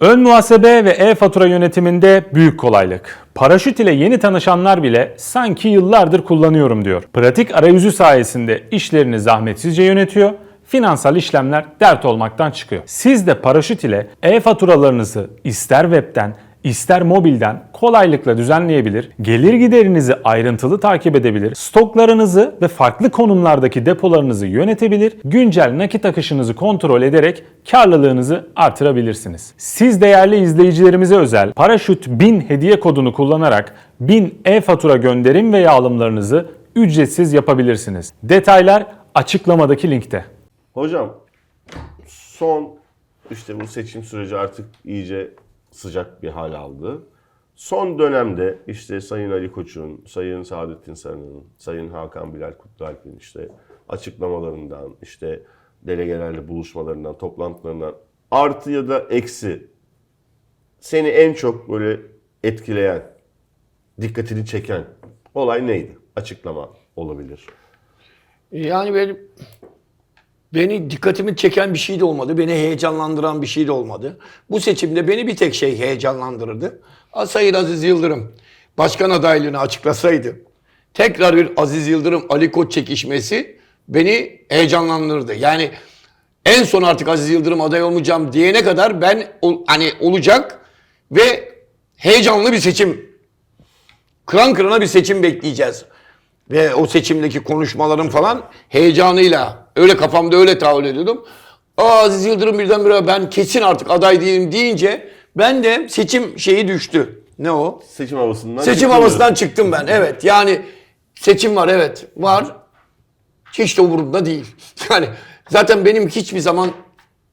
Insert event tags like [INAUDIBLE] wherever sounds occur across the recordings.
Ön muhasebe ve e-fatura yönetiminde büyük kolaylık. Paraşüt ile yeni tanışanlar bile sanki yıllardır kullanıyorum diyor. Pratik arayüzü sayesinde işlerini zahmetsizce yönetiyor, finansal işlemler dert olmaktan çıkıyor. Siz de paraşüt ile e-faturalarınızı ister webten, ister mobilden kolaylıkla düzenleyebilir, gelir giderinizi ayrıntılı takip edebilir, stoklarınızı ve farklı konumlardaki depolarınızı yönetebilir, güncel nakit akışınızı kontrol ederek karlılığınızı artırabilirsiniz. Siz değerli izleyicilerimize özel Paraşüt 1000 hediye kodunu kullanarak 1000 e-fatura gönderim ve alımlarınızı ücretsiz yapabilirsiniz. Detaylar açıklamadaki linkte. Hocam son işte bu seçim süreci artık iyice sıcak bir hal aldı. Son dönemde işte Sayın Ali Koç'un, Sayın Saadettin Sarı'nın, Sayın Hakan Bilal Kutlualp'in işte açıklamalarından, işte delegelerle buluşmalarından, toplantılarından artı ya da eksi seni en çok böyle etkileyen, dikkatini çeken olay neydi? Açıklama olabilir. Yani benim beni dikkatimi çeken bir şey de olmadı. Beni heyecanlandıran bir şey de olmadı. Bu seçimde beni bir tek şey heyecanlandırırdı. Sayın Aziz Yıldırım başkan adaylığını açıklasaydı tekrar bir Aziz Yıldırım Ali Koç çekişmesi beni heyecanlandırırdı. Yani en son artık Aziz Yıldırım aday olmayacağım diyene kadar ben hani olacak ve heyecanlı bir seçim kıran kırana bir seçim bekleyeceğiz. Ve o seçimdeki konuşmalarım falan heyecanıyla öyle kafamda öyle tahayyül ediyordum. Aa, Aziz Yıldırım birdenbire ben kesin artık aday değilim deyince ben de seçim şeyi düştü. Ne o? Seçim havasından Seçim havasından çıktım ben. Evet yani seçim var evet var. Hiç de umurumda değil. [LAUGHS] Yani zaten benim hiçbir zaman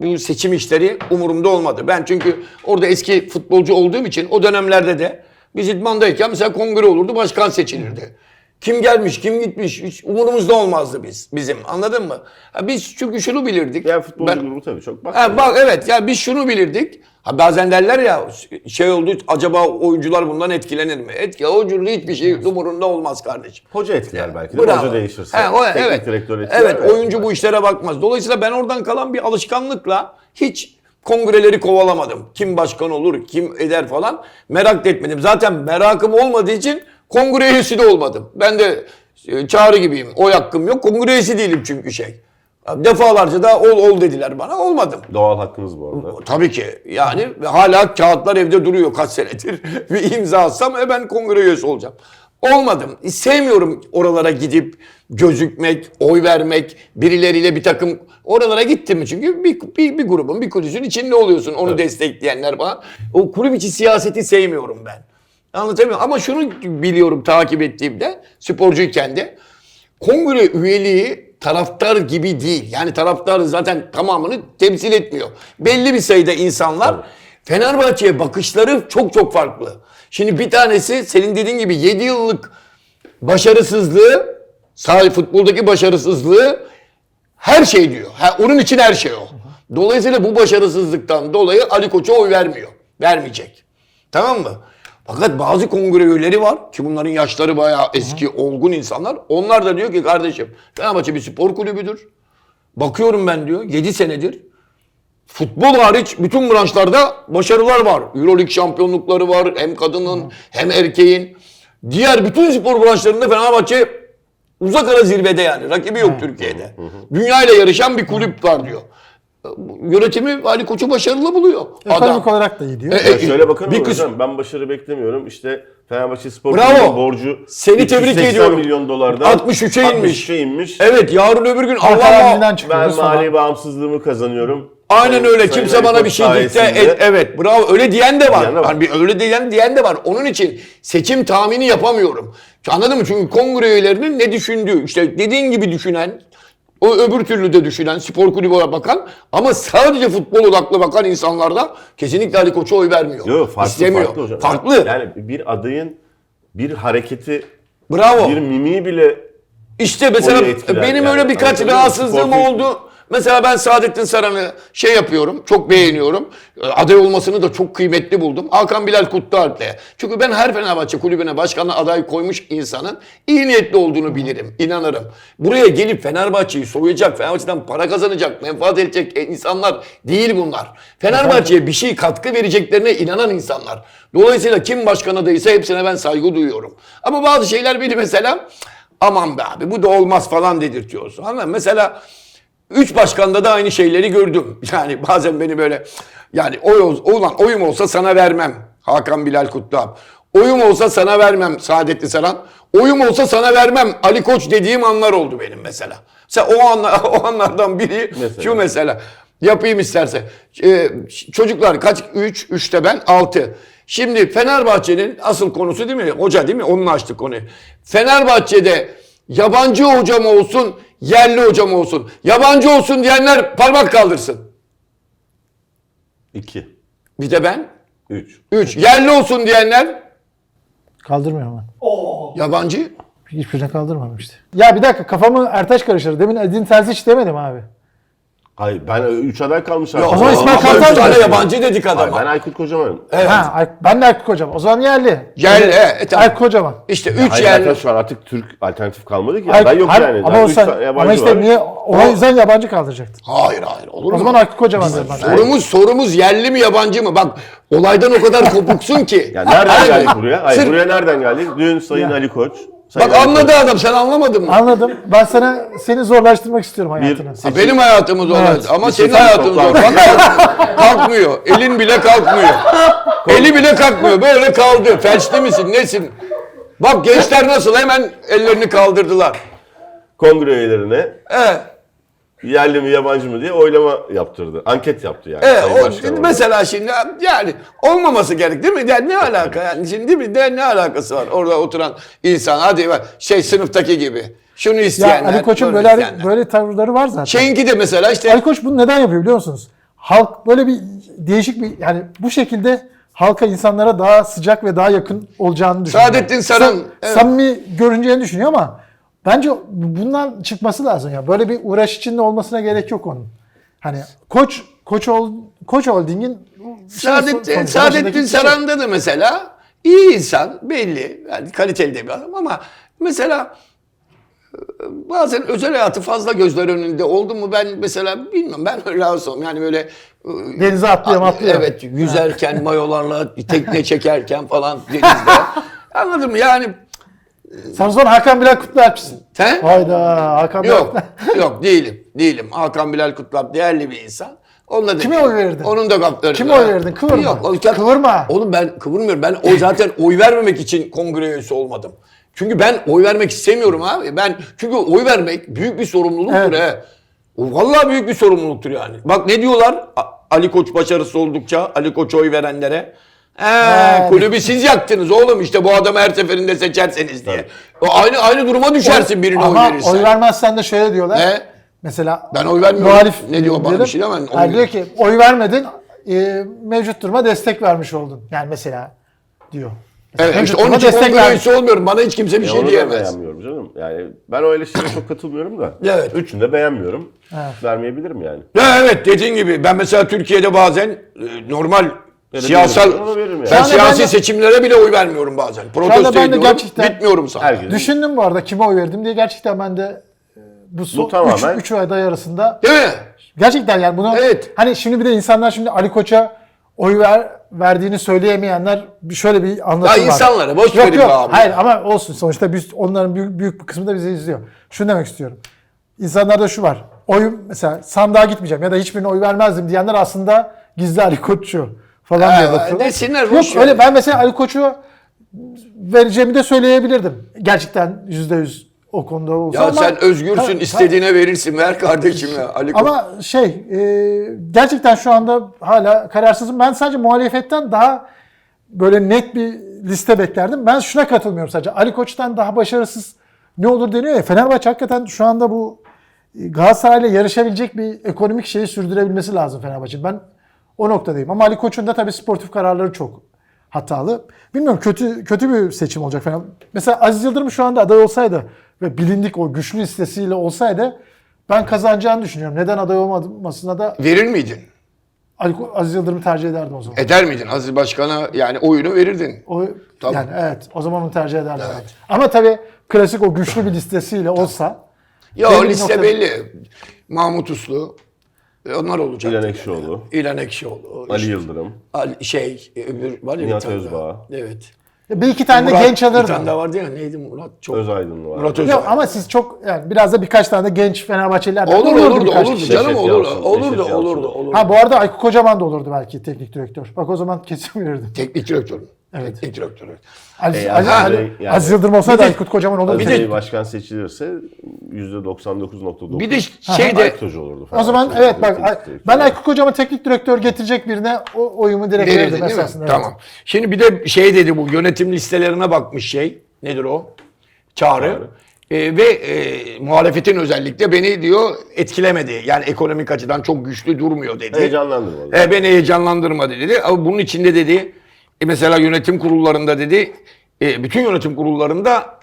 bu seçim işleri umurumda olmadı. Ben çünkü orada eski futbolcu olduğum için o dönemlerde de biz idmandayken mesela kongre olurdu başkan seçilirdi. Kim gelmiş, kim gitmiş hiç umurumuzda olmazdı biz bizim. Anladın mı? Ha, biz çünkü şunu bilirdik. Diğer futbolcu Ben- grubu tabii çok Ha, bak evet ya biz şunu bilirdik. Ha, bazen derler ya şey oldu acaba oyuncular bundan etkilenir mi? Etki oyuncunun hiçbir şey umurunda olmaz kardeşim. Hoca etkiler belki de. Bravo. Hoca değişirse. He, o, teknik evet. direktör etkiler. Evet belki. oyuncu bu işlere bakmaz. Dolayısıyla ben oradan kalan bir alışkanlıkla hiç kongreleri kovalamadım. Kim başkan olur, kim eder falan merak etmedim. Zaten merakım olmadığı için kongre üyesi de olmadım. Ben de e, çağrı gibiyim. Oy hakkım yok. Kongre üyesi değilim çünkü şey. Defalarca da ol ol dediler bana. Olmadım. Doğal hakkınız bu arada. Tabii ki. Yani hala kağıtlar evde duruyor kaç senedir. [LAUGHS] bir imza atsam e ben kongre üyesi olacağım. Olmadım. Sevmiyorum oralara gidip gözükmek, oy vermek, birileriyle bir takım oralara gittim mi çünkü bir, bir, bir grubun, bir kulübün içinde oluyorsun onu destekleyenler falan. O kulüp içi siyaseti sevmiyorum ben. Anlatabiliyor muyum? Ama şunu biliyorum takip ettiğimde sporcuyken de kongre üyeliği taraftar gibi değil. Yani taraftar zaten tamamını temsil etmiyor. Belli bir sayıda insanlar Fenerbahçe'ye bakışları çok çok farklı. Şimdi bir tanesi senin dediğin gibi 7 yıllık başarısızlığı, sahil futboldaki başarısızlığı her şey diyor. Ha, onun için her şey o. Dolayısıyla bu başarısızlıktan dolayı Ali Koç'a oy vermiyor. Vermeyecek. Tamam mı? Fakat bazı kongre üyeleri var ki bunların yaşları bayağı eski, olgun insanlar. Onlar da diyor ki kardeşim Fenerbahçe bir spor kulübüdür. Bakıyorum ben diyor 7 senedir. Futbol hariç bütün branşlarda başarılar var. Euroleague şampiyonlukları var hem kadının hem erkeğin. Diğer bütün spor branşlarında Fenerbahçe uzak ara zirvede yani. Rakibi yok Türkiye'de. Dünya ile yarışan bir kulüp var diyor. Yönetimi Ali Koç'u başarılı buluyor. Ekonomik olarak da iyi diyor. E, Ya şöyle bakın bir bir kısım- hocam ben başarı beklemiyorum. İşte Fenerbahçe Spor Bravo. Kulübü'nün borcu Seni tebrik 380 ediyorum. milyon dolardan 63'e inmiş. 63'e inmiş. Evet yarın öbür gün Halka Allah arzından Ben mali bağımsızlığımı kazanıyorum. Aynen öyle. Sayın Kimse bana bir şey dikte et. Evet bravo. Öyle diyen de var. Hani bir öyle diyen, diyen de var. Onun için seçim tahmini yapamıyorum. Anladın mı? Çünkü kongre üyelerinin ne düşündüğü. işte dediğin gibi düşünen, o öbür türlü de düşünen, spor kulübü bakan ama sadece futbol odaklı bakan insanlarda kesinlikle Ali Koç'a oy vermiyor. Yok farklı İstemiyor. farklı hocam. Farklı. Yani bir adayın bir hareketi, Bravo. bir mimiği bile İşte mesela Onu etkiler benim yani. öyle birkaç Anladın mı? rahatsızlığım Sportif- oldu. Mesela ben Saadettin Saran'ı şey yapıyorum, çok beğeniyorum. E, Aday olmasını da çok kıymetli buldum. Hakan Bilal Kutlualp'le. Çünkü ben her Fenerbahçe kulübüne başkanlığa aday koymuş insanın iyi niyetli olduğunu bilirim, inanırım. Buraya gelip Fenerbahçe'yi soyacak, Fenerbahçe'den para kazanacak, menfaat edecek insanlar değil bunlar. Fenerbahçe'ye bir şey katkı vereceklerine inanan insanlar. Dolayısıyla kim başkan adayıysa hepsine ben saygı duyuyorum. Ama bazı şeyler beni mesela aman be abi bu da olmaz falan dedirtiyorsun. Anladın mı? Mesela üç başkanda da aynı şeyleri gördüm. [LAUGHS] Yani bazen beni böyle yani oy, ol- ulan oyum olsa sana vermem. Hakan Bilal Kutlualp. Oyum olsa sana vermem Saadetli Saran. Oyum olsa sana vermem Ali Koç dediğim anlar oldu benim mesela. Mesela o, anlar, [LAUGHS] o anlardan biri Mesela. şu mesela. Yapayım isterse. Ee, çocuklar kaç? 3, 3'te ben 6. Şimdi Fenerbahçe'nin asıl konusu değil mi? Hoca değil mi? Onunla açtık konuyu. Fenerbahçe'de yabancı hocam olsun, yerli hocam olsun. Yabancı olsun diyenler parmak kaldırsın. 2. Bir de ben. 3. 3. Yerli olsun diyenler Kaldırmıyorum ben. yabancı. Hiçbirine kaldırmam işte. Ya bir dakika kafamı Ertaş karıştırdı. Demin Edin Terzic demedim abi. Hayır ben 3 aday kalmış Ya, artık. o zaman İsmail ama Kartal üç tane diyorsun. yabancı dedik Hayır, adama. ben Aykut Kocaman'ım. Evet. Ha, Ay- ben de Aykut Kocaman. O zaman yerli. Yerli, e, tamam. Aykut Kocaman. İşte 3 Hayır yerli. zaten şu an artık Türk alternatif kalmadı ki. Aday yok Hayır, yani. Ama, Zaten o üç sen, tane yabancı ama işte var. niye o yüzden yabancı kaldıracaktın. Hayır hayır olur O mu? zaman Aykut Kocaman derim ben. Sorumuz sorumuz yerli mi yabancı mı? Bak olaydan o kadar kopuksun ki. [LAUGHS] Ya nereden Hayır, geldik buraya? Hayır sırf- buraya nereden geldik? Dün Sayın. Ali Koç. Sayın Bak Ali anladı adam sen anlamadın mı? Anladım. Ben sana seni zorlaştırmak istiyorum hayatını. Ha, benim hayatımı zor Evet. ama Bir senin hayatın zor. kalkmıyor. Elin bile kalkmıyor. Eli bile kalkmıyor. Böyle kaldı. Felçli misin? Nesin? Bak gençler nasıl hemen ellerini kaldırdılar. kongre üyelerine Evet. Yerli mi yabancı mı diye oylama yaptırdı. Anket yaptı yani. Evet, Sayın o, Başkan mesela şimdi yani olmaması gerek değil mi? Yani ne alaka yani şimdi değil mi? De, ne alakası var orada oturan insan hadi bak, şey sınıftaki gibi. Şunu Ya isteyenler. Ali Koç'un bunu böyle isteyenler. böyle tavırları var zaten. Şeyinki de mesela işte Ali Koç bunu neden yapıyor biliyor musunuz? Halk böyle bir değişik bir yani bu şekilde halka insanlara daha sıcak ve daha yakın olacağını düşünüyor. Saadettin Saran, Sa- evet. Samimi görüneceğini düşünüyor ama bence bundan çıkması lazım ya. Böyle bir uğraş içinde olmasına gerek yok onun. Hani Koç Koç ol, Koç Holding'in şey, Saadettin, Saadettin. Saran'da da mesela iyi insan belli. Yani kaliteli de bir adam ama mesela e, bazen özel hayatı fazla gözler önünde oldu mu ben mesela bilmiyorum ben öyle olsam yani böyle e, Denize atlıyor, atlıyor. Evet yüzerken [LAUGHS] mayolarla tekne çekerken falan denizde. [LAUGHS] Anladın mı yani Sen o zaman Hakan Bilal Kutlualp'sin. he? Hayda Hakan Bilal Yok [LAUGHS] yok değilim değilim. Hakan Bilal Kutlap değerli bir insan. Onunla Kime oy verdin? Onun da kapları. Kime oy verdin? Kıvırma. Yok, o- Kıvırma. Oğlum ben kıvırmıyorum. Ben o zaten oy vermemek için kongre üyesi olmadım. Çünkü ben oy vermek istemiyorum abi. Ben çünkü oy vermek büyük bir sorumluluktur Evet. he. O Vallahi büyük bir sorumluluktur yani. Bak ne diyorlar? A- Ali Koç başarısı oldukça Ali Koç oy verenlere. He, kulübü siz yaktınız oğlum işte bu adamı her seferinde seçerseniz diye. O aynı aynı duruma düşersin birine oy Ama verirsen. oy vermezsen de şöyle diyorlar. Ne? Mesela Ben oy vermiyorum. Muhalif Ne diyor bana bir şey demem, oy Yani diyor veriyorum. ki oy vermedin e, mevcut duruma destek vermiş oldun. Yani mesela diyor. Mesela Evet mevcut işte onun duruma için kongre vermiş. olmuyorum. Bana hiç kimse bir Ya şey onu da diyemez. beğenmiyorum canım. Yani ben o eleştiriye çok katılmıyorum da. Evet. Üçünü de beğenmiyorum. Evet. Vermeyebilirim yani. Ya evet dediğin gibi ben mesela Türkiye'de bazen e, normal Siyasal veririm, yani. ben Şu anda siyasi ben de- seçimlere bile oy vermiyorum bazen. Protesto ben de ediyorum. gerçekten- Bitmiyorum sana. Düşündüm bu arada kime oy verdim diye gerçekten ben de e, bu son tamamen- 3 aday arasında Değil mi? gerçekten yani bunu Evet. hani şimdi bir de insanlar şimdi Ali Koç'a oy ver verdiğini söyleyemeyenler bir- şöyle bir anlatım Ya var. insanlara boş yok, verin yok. be abi. Hayır ama olsun sonuçta biz onların büyük, büyük bir kısmı da bizi izliyor. Şunu demek istiyorum. İnsanlarda şu var. Oy mesela sandığa gitmeyeceğim ya da hiçbirine oy vermezdim diyenler aslında gizli Ali Koç'u falan diye bakıyorlar. desinler, Yok boş ver. öyle ben mesela Ali Koç'u vereceğimi de söyleyebilirdim. Gerçekten yüzde yüz o konuda olsa Ya ama- sen özgürsün Ha, istediğine verirsin ver kardeşim ya. Ali Koç. ama şey e, gerçekten şu anda hala kararsızım. Ben sadece muhalefetten daha böyle net bir liste beklerdim. Ben şuna katılmıyorum sadece. Ali Koç'tan daha başarısız ne olur deniyor ya. Fenerbahçe hakikaten şu anda bu e, Galatasaray'la yarışabilecek bir ekonomik şeyi sürdürebilmesi lazım Fenerbahçe. Ben o noktadayım. Ama Ali Koç'un da tabii sportif kararları çok hatalı. Bilmiyorum kötü kötü bir seçim olacak Fenerbahçe. Mesela Aziz Yıldırım şu anda aday olsaydı ve bilindik o güçlü listesiyle olsaydı Ben kazanacağını düşünüyorum. Neden aday olmamasına da Verir miydin? Ali- Aziz Yıldırım'ı tercih ederdim o zaman. Eder miydin? Aziz Başkan'a yani oyunu verirdin. O, Tabii. Yani evet o zaman onu tercih ederdim. Ama tabii klasik o güçlü bir listesiyle olsa Ya o liste noktada- belli. Mahmut Uslu. E, Onlar olacak. İlhan Ekşioğlu, İlhan Ekşioğlu. Ali işte Yıldırım, Ali, şey, öbür var ya bir Nihat. Özbağ. Evet. bir iki tane de Murat, genç Bir tane daha vardı ya neydi Murat? Çok. Özaydın var. Murat Özbağ. Yok ama siz çok yani biraz da birkaç tane de genç Fenerbahçeliler de Olur olurdu olurdu olurdu kişi. canım Neşet olur. Yalçın, Olurdu Neşet Yalçın. olurdu olurdu. Ha bu arada Aykut Kocaman da olurdu belki teknik direktör. Bak o zaman [LAUGHS] kesin verirdim. Teknik direktör. Evet. Teknik direktör. evet. Ali, E, Ali, yani- Ali- yani- Aziz Yıldırım olsaydı Aykut Kocaman olurdu. Bir de- başkan seçilirse %99.9 Bir de Aykut Hoca olurdu. O zaman evet bak ben Aykut Kocaman teknik direktör getirecek birine o oyumu direkt verirdim değil mi? evet. Tamam. Şimdi bir de şey dedi bu yönetim listelerine bakmış şey. Nedir o? Çağrı. Çağrı. Ee, ve e, muhalefetin özellikle beni diyor etkilemedi. Yani ekonomik açıdan çok güçlü durmuyor dedi. Heyecanlandırmadı. E, beni heyecanlandırmadı dedi. Ama bunun içinde dedi e, mesela yönetim kurullarında dedi e, bütün yönetim kurullarında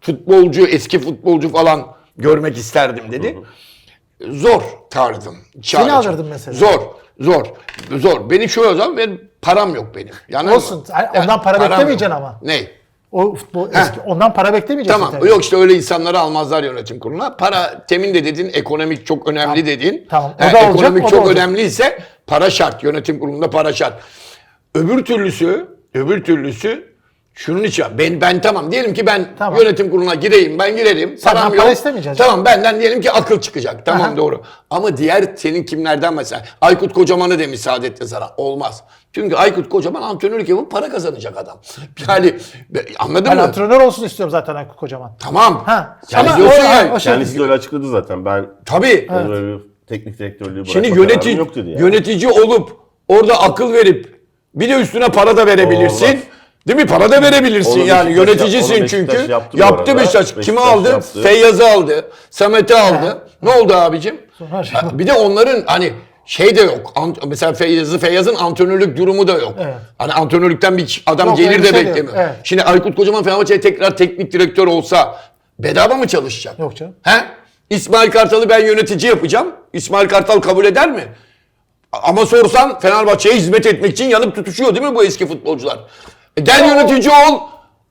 futbolcu, eski futbolcu falan görmek isterdim dedi. Zor tarzım. Çağrı'cığım. alırdım mesela. Zor, zor, zor. Beni şöyle o zaman benim param yok benim. Yani Olsun. Ondan para beklemeyeceksin ama. Ne? O futbol eski, ondan para beklemeyeceksin Tamam. tabii. Yok işte öyle insanları almazlar yönetim kuruluna. Para temin de dedin, ekonomik çok önemli dedin. Tamam, o da olacak, ekonomik o da çok olacak. önemliyse para şart. Yönetim kurulunda para şart. Öbür türlüsü, öbür türlüsü şunun için ben ben tamam diyelim ki ben Tamam. yönetim kuruluna gireyim ben girerim Senden param para yok. istemeyeceğiz. Tamam benden diyelim ki akıl çıkacak tamam Aha. doğru. Ama diğer senin kimlerden mesela Aykut Kocaman'ı demiş Saadettin Saran olmaz. Çünkü Aykut Kocaman antrenörlük yapıp para kazanacak adam. [LAUGHS] Yani anladın Ben mı? antrenör olsun istiyorum zaten Aykut Kocaman. Tamam. Ha. Sen Ama diyorsun o- ya. o şey- Kendisi de öyle açıkladı zaten. Ben Tabii. böyle bir teknik direktörlüğü Şimdi bırakma yönetici, kararım yok dedi yani. yönetici olup orada akıl verip bir de üstüne para da verebilirsin. Olmaz. Değil mi? Para da verebilirsin Onu yani. Beşiktaş Yöneticisin yap- onu Beşiktaş çünkü. yaptı bu yaptı arada. Beşiktaş. Kimi Beşiktaş aldı? yaptı. Feyyaz'ı aldı. Samet'i aldı. Ne oldu abicim? Şey- Ha, bir de onların hani şey de yok. Ant- mesela Feyyaz'ı Feyyaz'ın antrenörlük durumu da yok. Evet. Hani antrenörlükten bir adam Yok, gelir öyle de bir şey de yok. beklemiyor. Evet. Şimdi Aykut Kocaman Fenerbahçe'ye tekrar teknik direktör olsa bedava mı çalışacak? Yok canım. He? İsmail Kartal'ı ben yönetici yapacağım. İsmail Kartal kabul eder mi? Ama sorsan Fenerbahçe'ye hizmet etmek için yanıp tutuşuyor değil mi bu eski futbolcular? E gel yönetici ol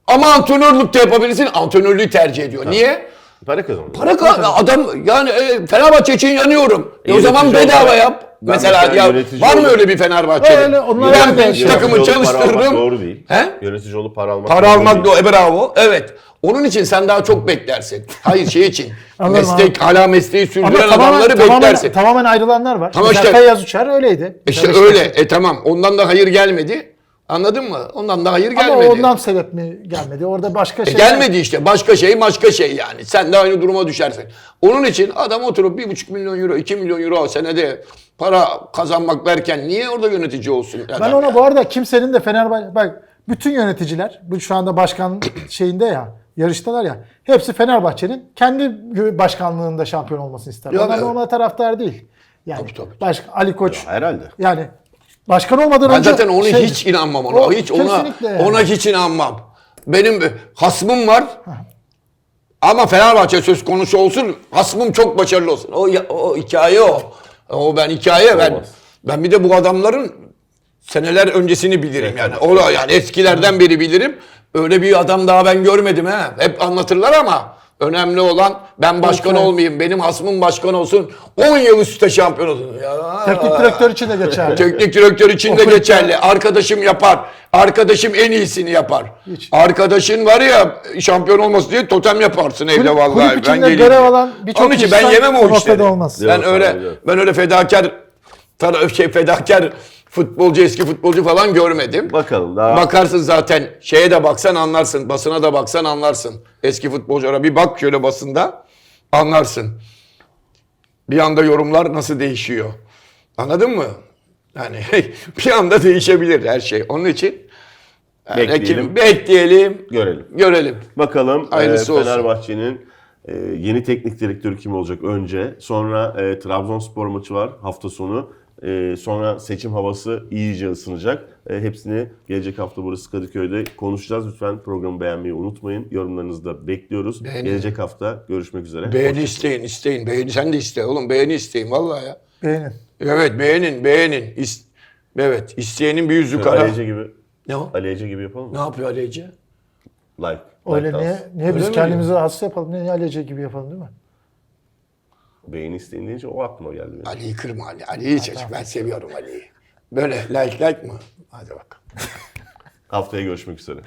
ama antrenörlük de yapabilirsin. Antrenörlüğü tercih ediyor. Niye? Para kazandı. Para ka- adam yani e, Fenerbahçe için yanıyorum. E, o zaman bedava olarak- yap. Ben mesela, mesela ya var mı öyle bir Fenerbahçe'de? Öyle, onlar ben yaşıyor. takımı çalıştırırım. Doğru değil. He? Yönetici olup para almak Para doğru almak değil. da e, bravo. Evet. Onun için sen daha çok beklersin. Hayır şey için. [LAUGHS] Anladım Meslek, hala mesleği Ama sürdüren tamamen, adamları tamamen, beklersin. tamamen ayrılanlar var. Tamam işte- Feyyaz Uçar öyleydi. İşte Mesela öyle. E tamam. Ondan da hayır gelmedi. Anladın mı? Ondan da hayır Ama gelmedi. ondan sebep mi gelmedi? Orada başka E şeyler. gelmedi işte. Başka şey başka şey yani. Sen de aynı duruma düşersin. Onun için adam oturup bir buçuk milyon euro, iki milyon euro senede para kazanmak verken niye orada yönetici olsun? Ben ona ya? bu arada kimsenin de Fenerbahçe bak bütün yöneticiler bu şu anda başkan [CLEARS THROAT] şeyinde ya yarıştalar ya hepsi Fenerbahçe'nin kendi başkanlığında şampiyon olmasını ister. Yok, Onlar evet. normal taraftar değil. Yani Tabii, tabii. başka Ali Koç Herhalde. yani başkan olmadan Ben önce zaten onu şey- hiç inanmam ona. O hiç ona yani. ona hiç inanmam. Benim hasmım var. Ama Fenerbahçe söz konusu olsun. Hasmım çok başarılı olsun. O, ya- o hikaye o. O ben hikaye ben Olmaz. ben bir de bu adamların seneler öncesini bilirim yani. O yani eskilerden beri bilirim. Öyle bir adam daha ben görmedim ha. Hep anlatırlar ama önemli olan ben başkan Evet. olmayayım. Benim hasmım başkan olsun. 10 yıl üstte şampiyon olsun. Ya. teknik direktör için de geçerli. Teknik direktör için de geçerli. Arkadaşım yapar. Arkadaşım en iyisini yapar. Hiç. Arkadaşın var ya şampiyon olması diye totem yaparsın evde vallahi. kulüp ben içinde geleyim. görev alan birçok Onun için ben yemem o işleri. olmaz. Ben öyle ben öyle fedakar tara- şey fedakar futbolcu eski futbolcu falan görmedim. Bakalım daha Bakarsın zaten şeye de baksan anlarsın. Basına da baksan anlarsın. Eski futbolculara bir bak şöyle basında anlarsın. Bir anda yorumlar nasıl değişiyor. Anladın mı? Yani [LAUGHS] bir anda değişebilir her şey. Onun için yani Bekleyelim. kim- bekleyelim, görelim. görelim. Bakalım Hayırlısı e. Fenerbahçe'nin e, yeni teknik direktörü kim olacak önce. Sonra e, Trabzonspor maçı var hafta sonu. E, sonra seçim havası iyice ısınacak. E, hepsini gelecek hafta burası Kadıköy'de konuşacağız. Lütfen programı beğenmeyi unutmayın. Yorumlarınızı da bekliyoruz. Beğenin. Gelecek hafta görüşmek üzere. Beğeni isteyin, isteyin. Beğeni sen de iste oğlum. Beğeni isteyin vallahi ya. Beğenin. Evet beğenin, beğenin. İs- evet, isteyenin bir yüzü Ali kara. Ece gibi, Ne o? Ali Ece gibi yapalım Ne mı? yapıyor Ali Ece? Like. Öyle like niye, niye biz mi kendimizi hasta yapalım? Niye Alece gibi yapalım değil mi? Beğeni isteyin deyince o aklıma geldi. benim. Ali'yi kırma Ali. Ali'yi çocuk. Ben seviyorum Ali'yi. Böyle like like mı? Hadi bakalım. Haftaya görüşmek üzere.